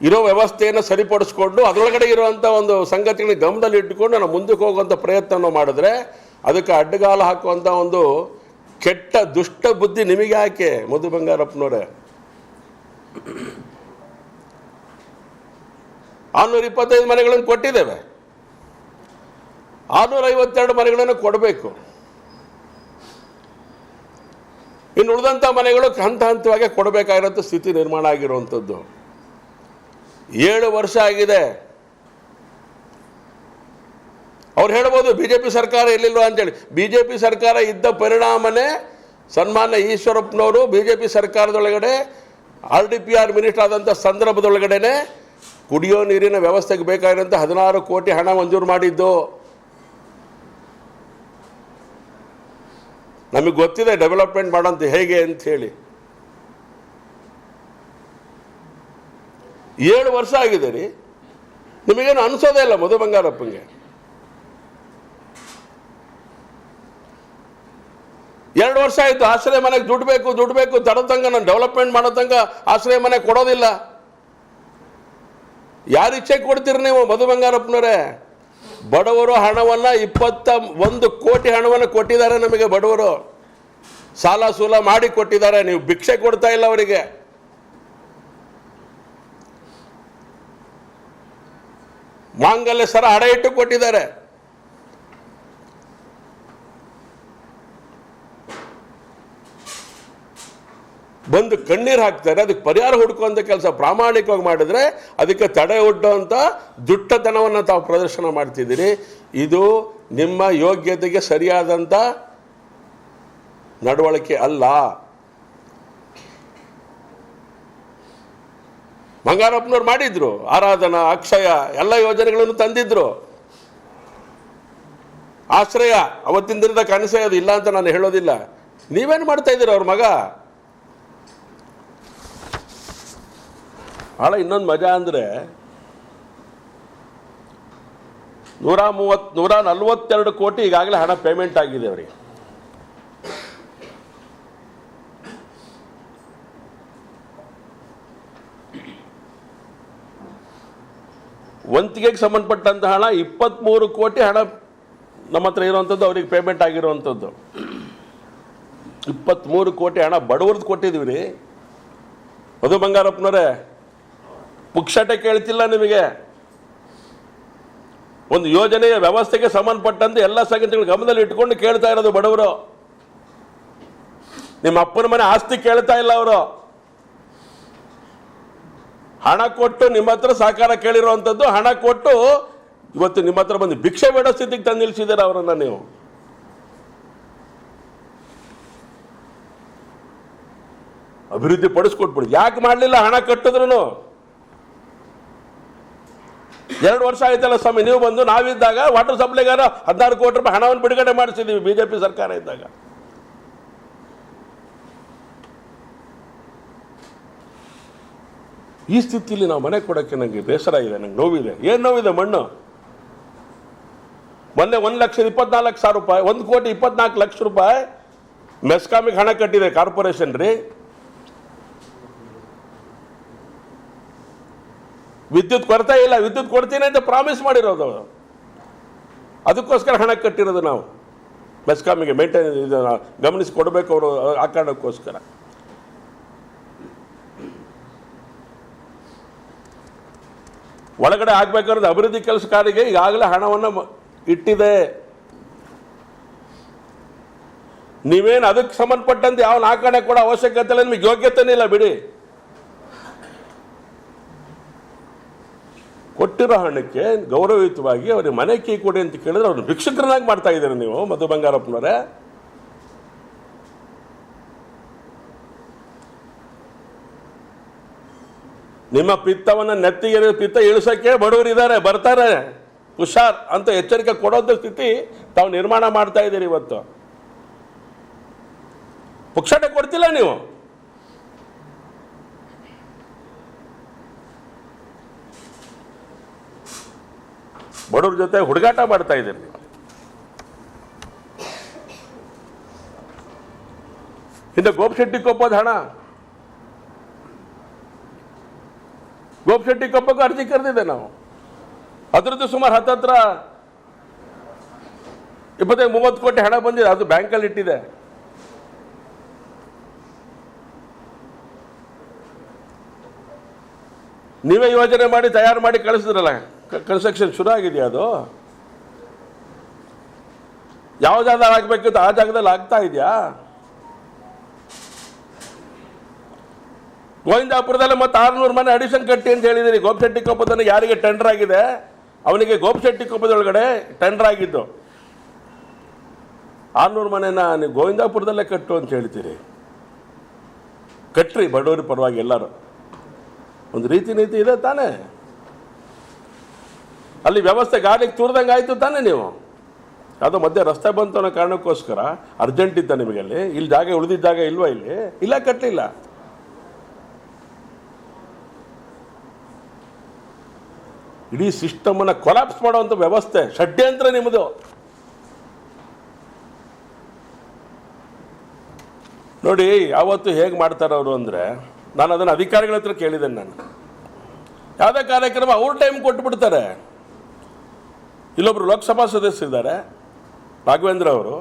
ಇರೋ ವ್ಯವಸ್ಥೆಯನ್ನು ಸರಿಪಡಿಸ್ಕೊಂಡು ಅದರೊಳಗಡೆ ಇರುವಂಥ ಒಂದು ಸಂಗತಿಗಳನ್ನ ಗಮನದಲ್ಲಿ ಇಟ್ಟುಕೊಂಡು ನಾನು ಮುಂದಕ್ಕೆ ಹೋಗುವಂಥ ಪ್ರಯತ್ನವನ್ನು ಮಾಡಿದ್ರೆ ಅದಕ್ಕೆ ಅಡ್ಡಗಾಲ ಹಾಕುವಂಥ ಒಂದು ಕೆಟ್ಟ ದುಷ್ಟ ಬುದ್ಧಿ ನಿಮಗೆ ಯಾಕೆ, ಮಧು ಬಂಗಾರಪ್ಪನವರೇ? ಆರುನೂರ ಇಪ್ಪತ್ತೈದು ಮನೆಗಳನ್ನು ಕೊಟ್ಟಿದ್ದೇವೆ. ಆರುನೂರ ಐವತ್ತೆರಡು ಮನೆಗಳನ್ನು ಕೊಡಬೇಕು. ಇನ್ನು ಉಳಿದಂಥ ಮನೆಗಳು ಹಂತ ಹಂತವಾಗಿ ಕೊಡಬೇಕಾಗಿರೋಂಥ ಸ್ಥಿತಿ ನಿರ್ಮಾಣ ಆಗಿರುವಂಥದ್ದು ಏಳು ವರ್ಷ ಆಗಿದೆ. ಅವ್ರು ಹೇಳ್ಬೋದು ಬಿ ಜೆ ಪಿ ಸರ್ಕಾರ ಎಲ್ಲಿಲ್ವಾ ಅಂತೇಳಿ. ಬಿ ಜೆ ಪಿ ಸರ್ಕಾರ ಇದ್ದ ಪರಿಣಾಮನೇ ಸನ್ಮಾನ್ಯ ಈಶ್ವರಪ್ಪನವರು B J P ಸರ್ಕಾರದೊಳಗಡೆ, R D P R minister ಆದಂಥ ಸಂದರ್ಭದೊಳಗಡೆನೆ ಕುಡಿಯೋ ನೀರಿನ ವ್ಯವಸ್ಥೆಗೆ ಬೇಕಾಗಿರೋಂಥ ಹದಿನಾರು ಕೋಟಿ ಹಣ ಮಂಜೂರು ಮಾಡಿದ್ದು. ನಮಗೆ ಗೊತ್ತಿದೆ, ಡೆವಲಪ್ಮೆಂಟ್ ಮಾಡೋಂಥ ಹೇಗೆ ಅಂತ ಏಳು ವರ್ಷ ಆಗಿದೆ ರೀ. ನಿಮಗೇನು ಅನಿಸೋದೇ ಇಲ್ಲ ಮಧು ಬಂಗಾರಪ್ಪಂಗೆ. ಎರಡು ವರ್ಷ ಆಯಿತು, ಆಶ್ರಯ ಮನೆಗೆ ದುಡ್ಡು ಬೇಕು ದುಡ್ಡು ಬೇಕು ತಡೋ ತನಕ ನಾನು ಡೆವಲಪ್ಮೆಂಟ್ ಮಾಡೋ ತನಕ ಆಶ್ರಯ ಮನೆ ಕೊಡೋದಿಲ್ಲ. ಯಾರು ಇಚ್ಛೆ ಕೊಡ್ತೀರಿ ನೀವು ಮಧು ಬಂಗಾರಪ್ಪನವರೇ? ಬಡವರು ಹಣವನ್ನು ಇಪ್ಪತ್ತ ಒಂದು ಕೋಟಿ ಹಣವನ್ನು ಕೊಟ್ಟಿದ್ದಾರೆ ನಮಗೆ ಬಡವರು. ಸಾಲ ಸೂಲ ಮಾಡಿ ಕೊಟ್ಟಿದ್ದಾರೆ, ನೀವು ಭಿಕ್ಷೆ ಕೊಡ್ತಾ ಇಲ್ಲ ಅವರಿಗೆ. ಮಾಂಗಲ್ಯ ಸರ ಅಡ ಇಟ್ಟು ಕೊಟ್ಟಿದ್ದಾರೆ. ಬಂದು ಕಣ್ಣೀರು ಹಾಕ್ತಾರೆ, ಅದಕ್ಕೆ ಪರಿಹಾರ ಹುಡುಕುವಂತ ಕೆಲಸ ಪ್ರಾಮಾಣಿಕವಾಗಿ ಮಾಡಿದ್ರೆ ಅದಕ್ಕೆ ತಡೆ ಒಡ್ಡುವಂಥ ದುಟ್ಟತನವನ್ನು ತಾವು ಪ್ರದರ್ಶನ ಮಾಡ್ತಿದ್ದೀರಿ. ಇದು ನಿಮ್ಮ ಯೋಗ್ಯತೆಗೆ ಸರಿಯಾದಂಥ ನಡವಳಿಕೆ ಅಲ್ಲ. ಬಂಗಾರಪ್ಪನವ್ರು ಮಾಡಿದ್ರು, ಆರಾಧನಾ, ಅಕ್ಷಯ, ಎಲ್ಲ ಯೋಜನೆಗಳನ್ನು ತಂದಿದ್ರು. ಆಶ್ರಯ, ಅವತ್ತಿನ ದಿನದ ಕನಸೇ ಅದು ಇಲ್ಲ ಅಂತ ನಾನು ಹೇಳೋದಿಲ್ಲ. ನೀವೇನು ಮಾಡ್ತಾ ಇದ್ದೀರ ಅವ್ರ ಮಗ? ಭಾಳ ಇನ್ನೊಂದು ಮಜಾ ಅಂದರೆ ನೂರ ಮೂವತ್ತು, ನೂರ ನಲ್ವತ್ತೆರಡು ಕೋಟಿ ಈಗಾಗಲೇ ಹಣ ಪೇಮೆಂಟ್ ಆಗಿದೆ ಅವರಿಗೆ. ವಂತಿಗೆಗೆ ಸಂಬಂಧಪಟ್ಟಂತ ಹಣ ಇಪ್ಪತ್ತ್ಮೂರು ಕೋಟಿ ಹಣ ನಮ್ಮ ಹತ್ರ ಇರುವಂಥದ್ದು ಅವ್ರಿಗೆ ಪೇಮೆಂಟ್ ಆಗಿರುವಂಥದ್ದು ಇಪ್ಪತ್ತ್ಮೂರು ಕೋಟಿ ಹಣ ಬಡವ್ರದ್ದು ಕೊಟ್ಟಿದ್ದೀವಿ. ರೀ ಮಧು ಬಂಗಾರಪ್ಪನವರೇ, ಪುಕ್ಷಟೆ ಕೇಳ್ತಿಲ್ಲ ನಿಮಗೆ. ಒಂದು ಯೋಜನೆಯ ವ್ಯವಸ್ಥೆಗೆ ಸಂಬಂಧಪಟ್ಟಂತೆ ಎಲ್ಲ ಸಂಗತಿಗಳು ಗಮನದಲ್ಲಿ ಇಟ್ಕೊಂಡು ಕೇಳ್ತಾ ಇರೋದು ಬಡವರು. ನಿಮ್ಮ ಅಪ್ಪನ ಮನೆ ಆಸ್ತಿ ಕೇಳ್ತಾ ಇಲ್ಲ ಅವರು. ಹಣ ಕೊಟ್ಟು ನಿಮ್ಮ ಹತ್ರ ಸಹಕಾರ ಕೇಳಿರುವಂಥದ್ದು ಹಣ ಕೊಟ್ಟು ಇವತ್ತು ನಿಮ್ಮ ಹತ್ರ ಬಂದು ಭಿಕ್ಷೆ ಬೇಡೋ ಸ್ಥಿತಿಗೆ ತಂದು ನಿಲ್ಲಿಸಿದ್ದೀರ ಅವರನ್ನ ನೀವು? ಅಭಿವೃದ್ಧಿ ಪಡಿಸ್ಕೊಟ್ಬಿಡಿ. ಯಾಕೆ ಮಾಡಲಿಲ್ಲ ಹಣ ಕಟ್ಟಿದ್ರು ಎರಡು ವರ್ಷ ಆಯ್ತಲ್ಲ ಸ್ವಾಮಿ, ನೀವು ಬಂದು ನಾವಿದ್ದಾಗ ವಾಟರ್ ಸಪ್ಲೈಗಾರ ಹದಿನಾರು ಕೋಟಿ ರೂಪಾಯಿ ಹಣವನ್ನು ಬಿಡುಗಡೆ ಮಾಡಿಸಿದ್ದೀವಿ, ಬಿಜೆಪಿ ಸರ್ಕಾರ ಇದ್ದಾಗ. ಈ ಸ್ಥಿತಿಯಲ್ಲಿ ನಾವು ಮನೆ ಕೊಡೋಕ್ಕೆ ನನಗೆ ಬೇಸರ ಇದೆ, ನಂಗೆ ನೋವಿದೆ. ಏನು ನೋವಿದೆ ಮಣ್ಣು? ಮೊನ್ನೆ ಒಂದು ಲಕ್ಷದ ಇಪ್ಪತ್ನಾಲ್ಕು ಸಾವಿರ ರೂಪಾಯಿ, ಒಂದು ಕೋಟಿ ಇಪ್ಪತ್ನಾಲ್ಕು ಲಕ್ಷ ರೂಪಾಯಿ ಮೆಸ್ಕಾಮಿಗೆ ಹಣ ಕಟ್ಟಿದೆ ಕಾರ್ಪೊರೇಷನ್ ರೀ. ವಿದ್ಯುತ್ ಕೊರತೆ ಇಲ್ಲ, ವಿದ್ಯುತ್ ಕೊಡ್ತೀನಿ ಅಂತ ಪ್ರಾಮಿಸ್ ಮಾಡಿರೋದು ಅದಕ್ಕೋಸ್ಕರ ಹಣ ಕಟ್ಟಿರೋದು ನಾವು. ಮೆಸ್ಕಾಮಿಗೆ ಮೇಂಟೈನ್ ಗಮನಿಸಿ ಕೊಡಬೇಕು ಅವರು ಆ ಕಾರಣಕ್ಕೋಸ್ಕರ. ಒಳಗಡೆ ಆಗ್ಬೇಕಾದ್ರೆ ಅಭಿವೃದ್ಧಿ ಕೆಲಸ ಕೆಲಸಕಾರಿಗೆ ಈಗಾಗಲೇ ಹಣವನ್ನು ಇಟ್ಟಿದೆ. ನೀವೇನು ಅದಕ್ಕೆ ಸಂಬಂಧಪಟ್ಟಂತೆ ಯಾವ ನಾಲ್ಕಣೆ ಕೂಡ ಅವಶ್ಯಕತೆ ಇಲ್ಲ, ನಿಮಗೆ ಯೋಗ್ಯತೆನೇ ಇಲ್ಲ, ಬಿಡಿ. ಕೊಟ್ಟಿರೋ ಹಣಕ್ಕೆ ಗೌರವಯುತವಾಗಿ ಅವ್ರಿಗೆ ಮನೆ ಕೀ ಕೊಡಿ ಅಂತ ಕೇಳಿದ್ರೆ ಅವ್ರನ್ನ ಭಿಕ್ಷುಕರನ್ನಾಗಿ ಮಾಡ್ತಾ ಇದ್ದೀರಿ ನೀವು, ಮಧು ಬಂಗಾರಪ್ಪನವರೇ. ನಿಮ್ಮ ಪಿತ್ತವನ್ನು ನೆತ್ತಿಗೆ ಪಿತ್ತ ಇಳಿಸೋಕೆ ಬಡವರಿದ್ದಾರೆ ಬರ್ತಾರೆ. ಹುಷಾರ್ ಅಂತ ಎಚ್ಚರಿಕೆ ಕೊಡೋದ್ರ ಸ್ಥಿತಿ ತಾವು ನಿರ್ಮಾಣ ಮಾಡ್ತಾ ಇದ್ದೀರಿ ಇವತ್ತು. ಪುಕ್ಷಟೆ ಕೊಡ್ತಿಲ್ಲ ನೀವು. ಬಡವ್ರ ಜೊತೆ ಹುಡುಗಾಟ ಮಾಡ್ತಾ ಇದ್ದೀರಿ ನೀವು. ಇನ್ನು ಗೋಪಶೆಟ್ಟಿ ಕೊಪ್ಪದ ಹಣ. ಗೋಪಿಶೆಟ್ಟಿ ಕೊಪ್ಪಕ್ಕೂ ಅರ್ಜಿ ಕರೆದಿದ್ದೆ ನಾವು. ಅದರದ್ದು ಸುಮಾರು ಹತ್ತತ್ರ ಇಪ್ಪತ್ತೈದು ಮೂವತ್ತು ಕೋಟಿ ಹಣ ಬಂದಿದೆ, ಅದು ಬ್ಯಾಂಕಲ್ಲಿ ಇಟ್ಟಿದೆ. ನೀವೇ ಯೋಜನೆ ಮಾಡಿ, ತಯಾರು ಮಾಡಿ ಕಳಿಸಿದ್ರಲ್ಲ ಕನ್ಸ್ಟ್ರಕ್ಷನ್ ಶುರು ಆಗಿದೆಯಾ ಅದು? ಯಾವ ಜಾಗದಲ್ಲಿ ಆಗಬೇಕಿತ್ತು ಆ ಜಾಗದಲ್ಲಿ ಆಗ್ತಾ ಇದೆಯಾ? ಗೋವಿಂದಾಪುರದಲ್ಲಿ ಮತ್ತೆ ಆರ್ನೂರು ಮನೆ ಅಡಿಷನ್ ಕಟ್ಟಿ ಅಂತ ಹೇಳಿದಿರಿ ಗೋಪಿಶೆಟ್ಟಿ ಕೊಪ್ಪದಲ್ಲಿ ಯಾರಿಗೆ ಟೆಂಡರ್ ಆಗಿದೆ? ಅವನಿಗೆ ಗೋಪಿಶೆಟ್ಟಿ ಕೊಪ್ಪದೊಳಗಡೆ ಟೆಂಡರ್ ಆಗಿದ್ದು. ಆರ್ನೂರು ಮನೆನ ನೀವು ಗೋವಿಂದಾಪುರದಲ್ಲೇ ಕಟ್ಟು ಅಂತ ಹೇಳ್ತೀರಿ. ಕಟ್ರಿ, ಬಡವರ ಪರವಾಗಿ ಎಲ್ಲರೂ. ಒಂದು ರೀತಿ ನೀತಿ ಇದೆ ತಾನೇ? ಅಲ್ಲಿ ವ್ಯವಸ್ಥೆ ಗಾಡಿಗೆ ತೂರ್ದಂಗೆ ಆಯಿತು ತಾನೇ ನೀವು? ಅದು ಮಧ್ಯೆ ರಸ್ತೆ ಬಂತು ಅನ್ನೋ ಕಾರಣಕ್ಕೋಸ್ಕರ ಅರ್ಜೆಂಟ್ ಇತ್ತ ನಿಮಗೆ ಅಲ್ಲಿ ಇಲ್ಲಿ ಜಾಗ ಉಳಿದಿದ್ದಾಗ ಇಲ್ವಾ ಇಲ್ಲಿ? ಇಲ್ಲ ಕಟ್ಟಲಿಲ್ಲ ಇಡೀ ಸಿಸ್ಟಮನ್ನು ಕೊಲಾಪ್ಸ್ ಮಾಡುವಂಥ ವ್ಯವಸ್ಥೆ, ಷಡ್ಯಂತ್ರ ನಿಮ್ಮದು ನೋಡಿ, ಯಾವತ್ತು ಹೇಗೆ ಮಾಡ್ತಾರೆ ಅವರು ಅಂದರೆ, ನಾನು ಅದನ್ನು ಅಧಿಕಾರಿಗಳ ಹತ್ರ ಕೇಳಿದ್ದೇನೆ ನಾನು. ಯಾವುದೇ ಕಾರ್ಯಕ್ರಮ ಅವ್ರ ಟೈಮ್ ಕೊಟ್ಬಿಡ್ತಾರೆ. ಇಲ್ಲೊಬ್ಬರು ಲೋಕಸಭಾ ಸದಸ್ಯರಿದ್ದಾರೆ ರಾಘವೇಂದ್ರ ಅವರು.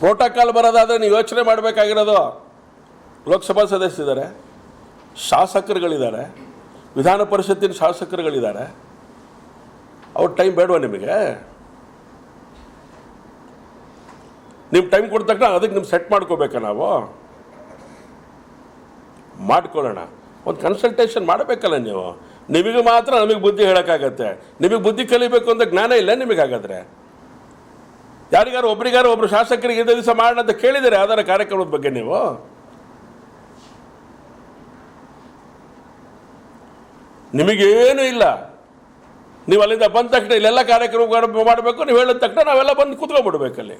ಪ್ರೋಟೋಕಾಲ್ ಬರೋದಾದ್ರೆ ನೀವು ಯೋಚನೆ ಮಾಡಬೇಕಾಗಿರೋದು. ಲೋಕಸಭಾ ಸದಸ್ಯರಿದ್ದಾರೆ ಶಾಸಕರುಗಳಿದ್ದಾರೆ, ವಿಧಾನ ಪರಿಷತ್ತಿನ ಶಾಸಕರುಗಳಿದ್ದಾರೆ. ಅವ್ರ ಟೈಮ್ ಬೇಡವಾ ನಿಮಗೆ? ನಿಮ್ಮ ಟೈಮ್ ಕೊಟ್ಟ ತಕ್ಷಣ ಅದಕ್ಕೆ ನಿಮ್ಗೆ ಸೆಟ್ ಮಾಡ್ಕೋಬೇಕಾ ನಾವು? ಮಾಡ್ಕೊಳ್ಳೋಣ. ಒಂದು ಕನ್ಸಲ್ಟೇಷನ್ ಮಾಡಬೇಕಲ್ಲ ನೀವು? ನಿಮಗೆ ಮಾತ್ರ ನಮಗೆ ಬುದ್ಧಿ ಹೇಳೋಕ್ಕಾಗತ್ತೆ. ನಿಮಗೆ ಬುದ್ಧಿ ಕಲಿಬೇಕು ಅಂತ ಜ್ಞಾನ ಇಲ್ಲ ನಿಮಗೆ ಹಾಗಾದರೆ ಯಾರಿಗಾರು ಒಬ್ರಿಗಾರು ಒಬ್ರು ಶಾಸಕರಿಗೆ ಇದೇ ದಿವಸ ಮಾಡೋಣ ಅಂತ ಕೇಳಿದರೆ ಅದರ ಕಾರ್ಯಕ್ರಮದ ಬಗ್ಗೆ ನೀವು? ನಿಮಗೇನು ಇಲ್ಲ. ನೀವು ಅಲ್ಲಿಂದ ಬಂದ ತಕ್ಷಣ ಇಲ್ಲೆಲ್ಲ ಕಾರ್ಯಕ್ರಮ ಮಾಡಬೇಕು, ನೀವು ಹೇಳಿದ ತಕ್ಷಣ ನಾವೆಲ್ಲ ಬಂದು ಕೂತ್ಕೊಂಡ್ಬಿಡ್ಬೇಕಲ್ಲಿ